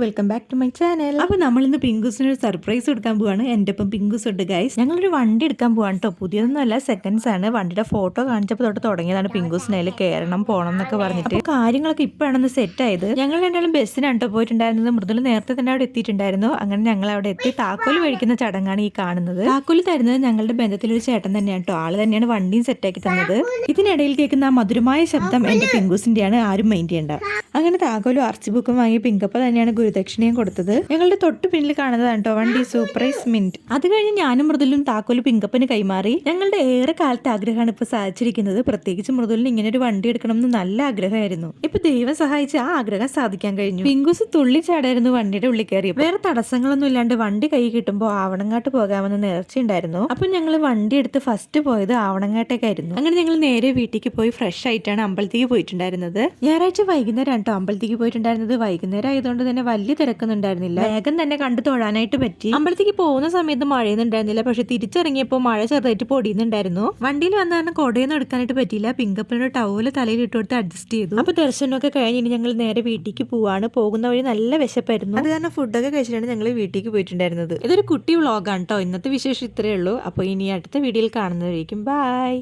Welcome back to my channel അപ്പോൾ നമ്മൾ ഇന്ന് പിങ്കുസിന് ഒരു സർപ്രൈസ് കൊടുക്കാൻ പോവാണ്. എന്റെ ഒപ്പം പിങ്കുസ് ഉണ്ട് ഗൈസ് ഞങ്ങളൊരു വണ്ടി എടുക്കാൻ പോവാണ് കേട്ടോ പുതിയതൊന്നുമല്ല സെക്കൻഡ്സ് ആണ്. വണ്ടിയുടെ ഫോട്ടോ കാണിച്ചപ്പോൾ തൊട്ട് തുടങ്ങിയതാണ് പിങ്കുസിനെ കയറണം പോകണം എന്നൊക്കെ പറഞ്ഞിട്ട്. കാര്യങ്ങളൊക്കെ ഇപ്പോഴാണ് സെറ്റ് ആയത്. ഞങ്ങൾ രണ്ടാളും ബസ്സിനാണ് കേട്ടോ പോയിട്ടുണ്ടായിരുന്നത്. മൃദുൽ നേരത്തെ തന്നെ അവിടെ എത്തിയിട്ടുണ്ടായിരുന്നു. അങ്ങനെ ഞങ്ങൾ അവിടെ എത്തി താക്കോൽ മേടിക്കുന്ന ചടങ്ങാണ് ഈ കാണുന്നത്. താക്കോൽ തരുന്നത് ഞങ്ങളുടെ ബന്ധത്തിലൊരു ചേട്ടൻ തന്നെയാണ് കേട്ടോ ആൾ തന്നെയാണ് വണ്ടിയും സെറ്റാക്കി തന്നത്. ഇതിനിടയിൽ കേൾക്കുന്ന ആ മധുരമായ ശബ്ദം എന്റെ പിങ്കൂസിന്റെയാണ്. ആരും മൈൻഡ് ചെയ്യേണ്ട. അങ്ങനെ താക്കോലും ആർച്ചി ബുക്കും വാങ്ങി പിങ്കപ്പ തന്നെയാണ് ഗുരുദക്ഷിണയും കൊടുത്തത്. ഞങ്ങളുടെ തൊട്ട് പിന്നിൽ കാണുന്നതാണ് കേട്ടോ വണ്ടി സൂപ്രൈസ് മിന്റ് അത് കഴിഞ്ഞ് ഞാനും മൃദുലും താക്കോൽ പിങ്കപ്പന് കൈമാറി. ഞങ്ങളുടെ ഏറെ കാലത്തെ ആഗ്രഹമാണ് ഇപ്പൊ സാധിച്ചിരിക്കുന്നത്. പ്രത്യേകിച്ച് മൃദുലിന് ഇങ്ങനെ ഒരു വണ്ടി എടുക്കണം എന്ന് നല്ല ആഗ്രഹമായിരുന്നു. ഇപ്പൊ ദൈവം സഹായിച്ച് ആ ആഗ്രഹം സാധിക്കാൻ കഴിഞ്ഞു. പിങ്കുസ് തുള്ളിച്ചാടായിരുന്നു വണ്ടിയുടെ ഉള്ളിൽ കയറി വേറെ തടസ്സങ്ങളൊന്നും ഇല്ലാണ്ട് വണ്ടി കൈ കിട്ടുമ്പോൾ ആവണങ്ങാട്ട് പോകാമെന്ന് നേർച്ചയുണ്ടായിരുന്നു അപ്പൊ ഞങ്ങൾ വണ്ടി എടുത്ത് ഫസ്റ്റ് പോയത് ആവണങ്ങാട്ടേക്കായിരുന്നു. അങ്ങനെ ഞങ്ങൾ നേരെ വീട്ടിലേക്ക് പോയി ഫ്രഷ് ആയിട്ടാണ് അമ്പലത്തേക്ക് പോയിട്ടുണ്ടായിരുന്നത്. ഞായറാഴ്ച വൈകുന്നേരം കേട്ടോ അമ്പലത്തേക്ക് പോയിട്ടുണ്ടായിരുന്നത് വൈകുന്നേരം ആയതുകൊണ്ട് തന്നെ വലിയ തിരക്കൊന്നും ഉണ്ടായിരുന്നില്ല വേഗം തന്നെ കണ്ടു തൊഴാനായിട്ട് പറ്റി. അമ്പലത്തേക്ക് പോകുന്ന സമയത്ത് മഴയൊന്നും ഉണ്ടായിരുന്നില്ല പക്ഷെ തിരിച്ചിറങ്ങിയപ്പോൾ മഴ ചെറുതായിട്ട് പൊടിയുന്നുണ്ടായിരുന്നു. വണ്ടിയിൽ വന്ന കാരണം കൊടയൊന്നും എടുക്കാനായിട്ട് പറ്റിയില്ല. പിങ്കപ്പിനൊരു ടവൽ തലയിൽ ഇട്ട് കൊടുത്ത് അഡ്ജസ്റ്റ് ചെയ്തു. അപ്പൊ ദർശനമൊക്കെ കഴിഞ്ഞ് ഇനി ഞങ്ങൾ നേരെ വീട്ടിലേക്ക് പോവാണ്. പോകുന്ന വഴി നല്ല വിശപ്പായിരുന്നു. അത് കാരണം ഫുഡൊക്കെ കഴിച്ചിട്ടാണ് ഞങ്ങൾ വീട്ടിലേക്ക് പോയിട്ടുണ്ടായിരുന്നത്. ഇതൊരു കുട്ടി വ്ളോഗാണ് കേട്ടോ ഇന്നത്തെ വിശേഷം ഇത്രയേ ഉള്ളൂ. അപ്പോൾ ഇനി അടുത്ത വീഡിയോയിൽ കാണുന്നതായിരിക്കും. ബൈ